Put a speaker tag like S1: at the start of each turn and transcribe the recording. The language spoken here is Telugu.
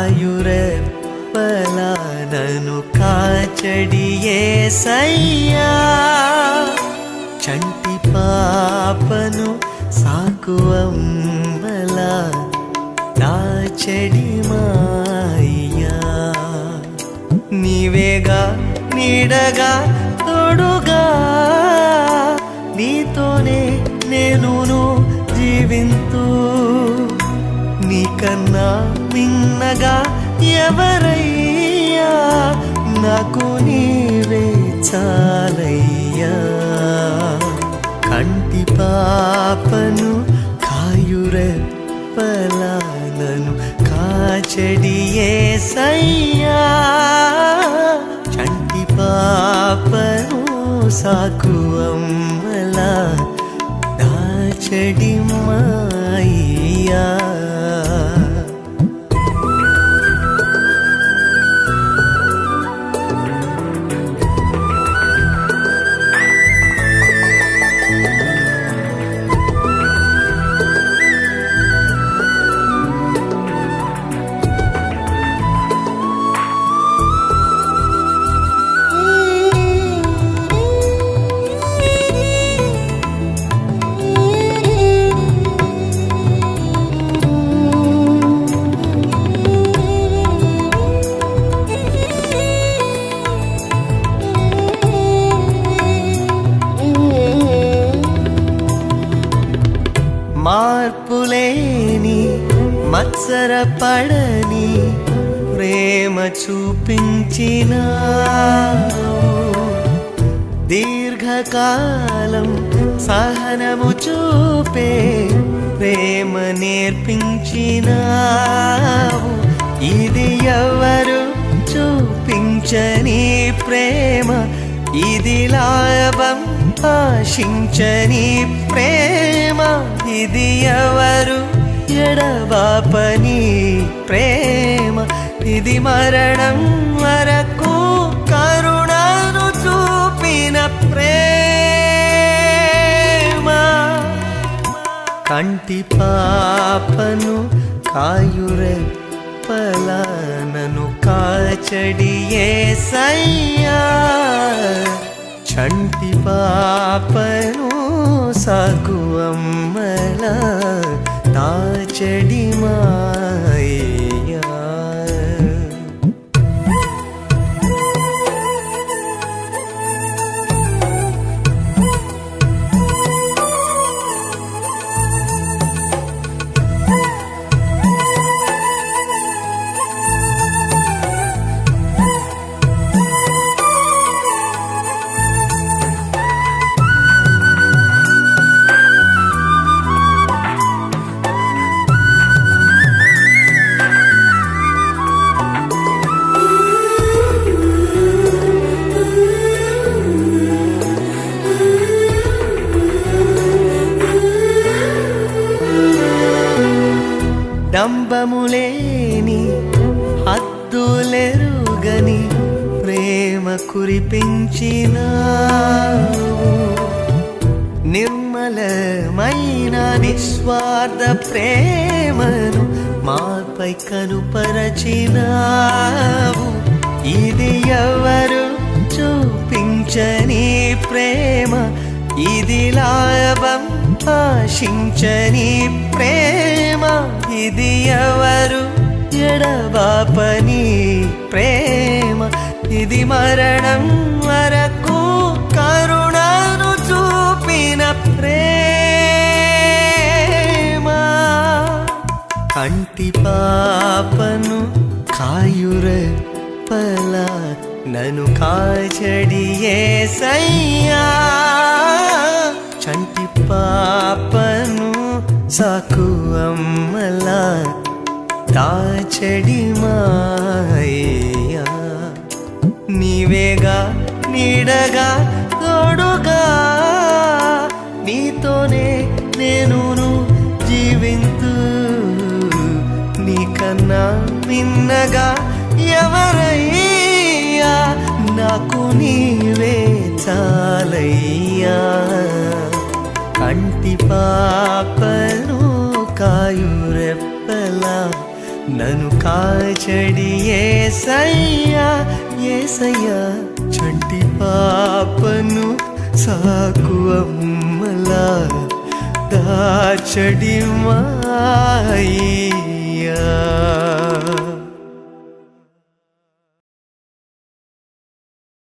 S1: ఆయురే ఆయురెప్పలానను కాచడియే సయ్యా. చంటి పాపను సాకువమ్మల నాచడి మాయ్యా. నీవేగా నీడగా తొడుగా నీతోనే నేను జీవింతు నీకన్నా మిన్నగా ఎవరయ్యా? నాకు నీవే చాలయ్యా. కంటి పాపను కాయురెప్పలాలను కాచడియే సయ్యా. కంటి పాపను సాకు అమ్మలా దాచడి మాయ్యా. పడని ప్రేమ చూపించిన దీర్ఘకాలం సహనము చూపే ప్రేమ నేర్పించినావు. ఇది ఎవరు చూపించని ప్రేమ? ఇది లాభం ఆశించని ప్రేమ? ఇది ఎవరు ఎడబాపని ప్రేమ. ఇది మరణం వరకు కరుణను చూపిన ప్రేమ. కంటి పాపను కాయురెప్పలానను కాచడియే సయ్యా చంటి పాపను సాకు అమ్మల డంబములేని హద్దులెరుగని ప్రేమ కురిపించిన నిర్మలమైన నిస్వార్థ ప్రేమను మాపై కనుపరచినావు. ఇది ఎవరు చూపించని ప్రేమ? ఇది లాభం ఆశించని ప్రేమ ఇది ఎవరు? ఎడబాపని ప్రేమ ఇది మరణం వరకు కరుణను చూపిన ప్రేమ. కంటి పాపను కాయుర కాయురెప్పల నను కాచడియే సయ్యా. చంటి సాకు అమ్మలా దాచడి మాయ్యా నీవేగా నీడగా తోడుగా నీతోనే నేను జీవింతు. నీకన్నా నిన్నగా ఎవరయ్యా? నాకు నీవే చాలయ్యా. అంటి పాపలు కాయురెప్పలా నన్ను కాచడి ఏసయ్యా ఏసయ్యా చంటి పాపను సాకు అమ్మల దాచడి మాయ్యా